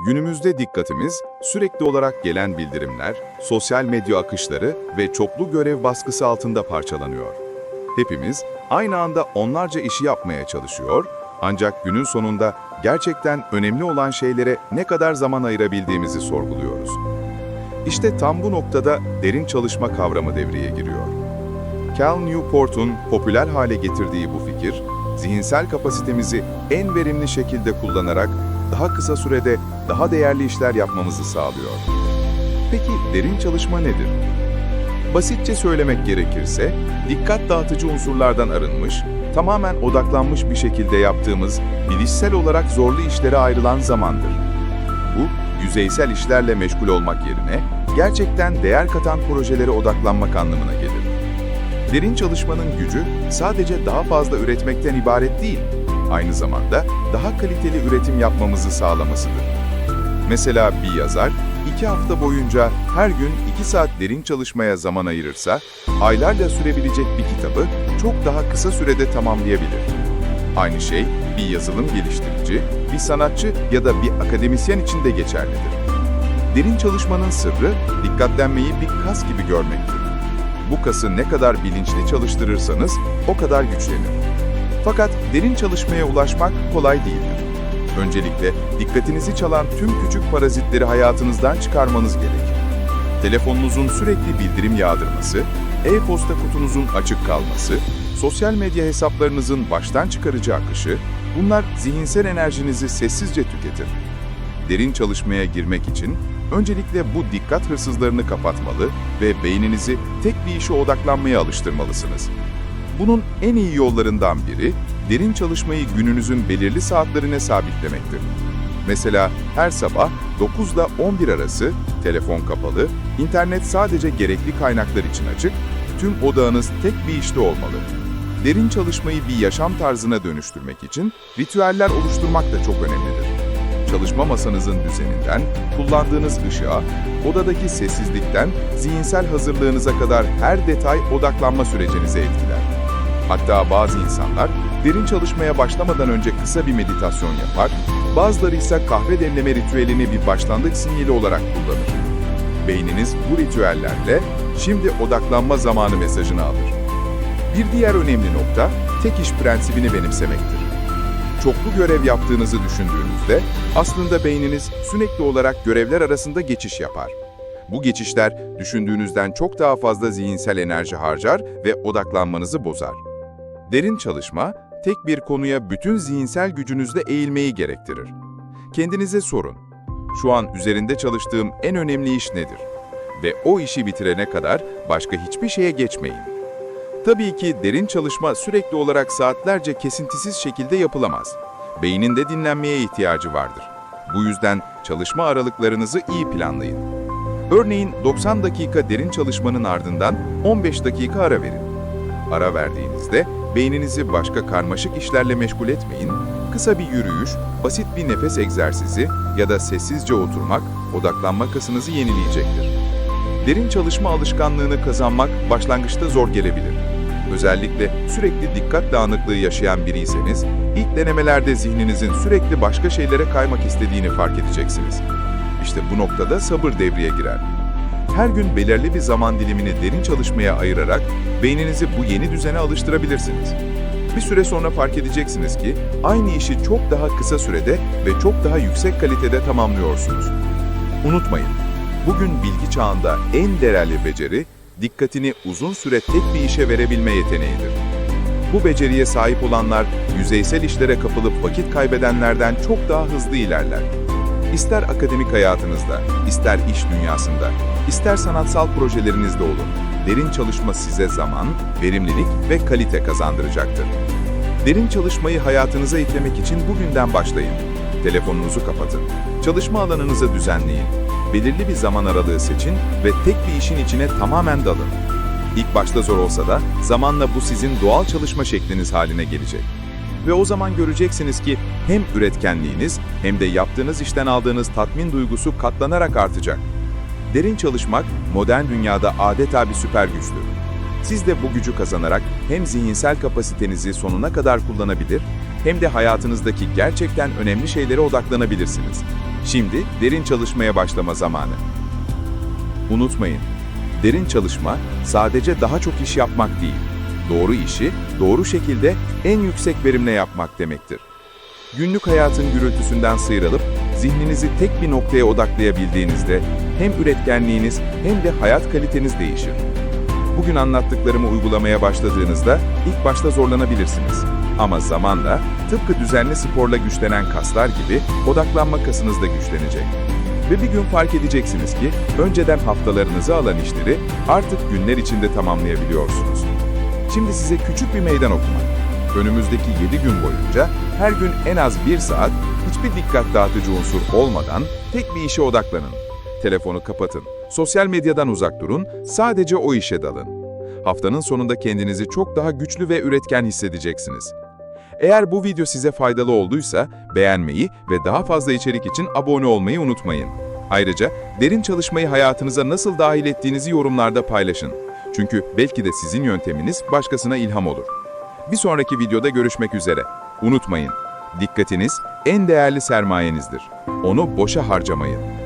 Günümüzde dikkatimiz sürekli olarak gelen bildirimler, sosyal medya akışları ve çoklu görev baskısı altında parçalanıyor. Hepimiz aynı anda onlarca işi yapmaya çalışıyor ancak günün sonunda gerçekten önemli olan şeylere ne kadar zaman ayırabildiğimizi sorguluyoruz. İşte tam bu noktada derin çalışma kavramı devreye giriyor. Cal Newport'un popüler hale getirdiği bu fikir, zihinsel kapasitemizi en verimli şekilde kullanarak daha kısa sürede daha değerli işler yapmamızı sağlıyor. Peki derin çalışma nedir? Basitçe söylemek gerekirse, dikkat dağıtıcı unsurlardan arınmış, tamamen odaklanmış bir şekilde yaptığımız bilişsel olarak zorlu işlere ayrılan zamandır. Bu, yüzeysel işlerle meşgul olmak yerine gerçekten değer katan projelere odaklanmak anlamına gelir. Derin çalışmanın gücü sadece daha fazla üretmekten ibaret değil, aynı zamanda daha kaliteli üretim yapmamızı sağlamasıdır. Mesela bir yazar, iki hafta boyunca her gün iki saat derin çalışmaya zaman ayırırsa, aylarca sürebilecek bir kitabı çok daha kısa sürede tamamlayabilir. Aynı şey bir yazılım geliştirici, bir sanatçı ya da bir akademisyen için de geçerlidir. Derin çalışmanın sırrı, dikkatlenmeyi bir kas gibi görmektir. Bu kası ne kadar bilinçli çalıştırırsanız o kadar güçlenir. Fakat derin çalışmaya ulaşmak kolay değildir. Öncelikle dikkatinizi çalan tüm küçük parazitleri hayatınızdan çıkarmanız gerekir. Telefonunuzun sürekli bildirim yağdırması, e-posta kutunuzun açık kalması, sosyal medya hesaplarınızın baştan çıkarıcı akışı, bunlar zihinsel enerjinizi sessizce tüketir. Derin çalışmaya girmek için öncelikle bu dikkat hırsızlarını kapatmalı ve beyninizi tek bir işe odaklanmaya alıştırmalısınız. Bunun en iyi yollarından biri, derin çalışmayı gününüzün belirli saatlerine sabitlemektir. Mesela her sabah 9 ile 11 arası telefon kapalı, internet sadece gerekli kaynaklar için açık, tüm odağınız tek bir işte olmalı. Derin çalışmayı bir yaşam tarzına dönüştürmek için ritüeller oluşturmak da çok önemlidir. Çalışma masanızın düzeninden, kullandığınız ışığa, odadaki sessizlikten, zihinsel hazırlığınıza kadar her detay odaklanma sürecinizi etkiler. Hatta bazı insanlar derin çalışmaya başlamadan önce kısa bir meditasyon yapar, bazıları ise kahve demleme ritüelini bir başlangıç sinyali olarak kullanır. Beyniniz bu ritüellerle şimdi odaklanma zamanı mesajını alır. Bir diğer önemli nokta tek iş prensibini benimsemektir. Çoklu görev yaptığınızı düşündüğünüzde aslında beyniniz sürekli olarak görevler arasında geçiş yapar. Bu geçişler düşündüğünüzden çok daha fazla zihinsel enerji harcar ve odaklanmanızı bozar. Derin çalışma, tek bir konuya bütün zihinsel gücünüzle eğilmeyi gerektirir. Kendinize sorun, şu an üzerinde çalıştığım en önemli iş nedir? Ve o işi bitirene kadar başka hiçbir şeye geçmeyin. Tabii ki derin çalışma sürekli olarak saatlerce kesintisiz şekilde yapılamaz. Beynin de dinlenmeye ihtiyacı vardır. Bu yüzden çalışma aralıklarınızı iyi planlayın. Örneğin 90 dakika derin çalışmanın ardından 15 dakika ara verin. Ara verdiğinizde beyninizi başka karmaşık işlerle meşgul etmeyin, kısa bir yürüyüş, basit bir nefes egzersizi ya da sessizce oturmak odaklanma kasınızı yenileyecektir. Derin çalışma alışkanlığını kazanmak başlangıçta zor gelebilir. Özellikle sürekli dikkat dağınıklığı yaşayan biriyseniz, ilk denemelerde zihninizin sürekli başka şeylere kaymak istediğini fark edeceksiniz. İşte bu noktada sabır devreye girer. Her gün belirli bir zaman dilimini derin çalışmaya ayırarak beyninizi bu yeni düzene alıştırabilirsiniz. Bir süre sonra fark edeceksiniz ki aynı işi çok daha kısa sürede ve çok daha yüksek kalitede tamamlıyorsunuz. Unutmayın, bugün bilgi çağında en değerli beceri, dikkatini uzun süre tek bir işe verebilme yeteneğidir. Bu beceriye sahip olanlar, yüzeysel işlere kapılıp vakit kaybedenlerden çok daha hızlı ilerler. İster akademik hayatınızda, ister iş dünyasında, ister sanatsal projelerinizde olun, derin çalışma size zaman, verimlilik ve kalite kazandıracaktır. Derin çalışmayı hayatınıza eklemek için bugünden başlayın. Telefonunuzu kapatın, çalışma alanınızı düzenleyin, belirli bir zaman aralığı seçin ve tek bir işin içine tamamen dalın. İlk başta zor olsa da zamanla bu sizin doğal çalışma şekliniz haline gelecek. Ve o zaman göreceksiniz ki hem üretkenliğiniz hem de yaptığınız işten aldığınız tatmin duygusu katlanarak artacak. Derin çalışmak modern dünyada adeta bir süper güçtür. Siz de bu gücü kazanarak hem zihinsel kapasitenizi sonuna kadar kullanabilir hem de hayatınızdaki gerçekten önemli şeylere odaklanabilirsiniz. Şimdi derin çalışmaya başlama zamanı. Unutmayın, derin çalışma sadece daha çok iş yapmak değil, doğru işi doğru şekilde en yüksek verimle yapmak demektir. Günlük hayatın gürültüsünden sıyrılıp zihninizi tek bir noktaya odaklayabildiğinizde hem üretkenliğiniz hem de hayat kaliteniz değişir. Bugün anlattıklarımı uygulamaya başladığınızda ilk başta zorlanabilirsiniz. Ama zamanla tıpkı düzenli sporla güçlenen kaslar gibi odaklanma kasınız da güçlenecek. Ve bir gün fark edeceksiniz ki önceden haftalarınızı alan işleri artık günler içinde tamamlayabiliyorsunuz. Şimdi size küçük bir meydan okuma. Önümüzdeki 7 gün boyunca her gün en az 1 saat hiçbir dikkat dağıtıcı unsur olmadan tek bir işe odaklanın. Telefonu kapatın, sosyal medyadan uzak durun, sadece o işe dalın. Haftanın sonunda kendinizi çok daha güçlü ve üretken hissedeceksiniz. Eğer bu video size faydalı olduysa beğenmeyi ve daha fazla içerik için abone olmayı unutmayın. Ayrıca derin çalışmayı hayatınıza nasıl dahil ettiğinizi yorumlarda paylaşın. Çünkü belki de sizin yönteminiz başkasına ilham olur. Bir sonraki videoda görüşmek üzere. Unutmayın, dikkatiniz en değerli sermayenizdir. Onu boşa harcamayın.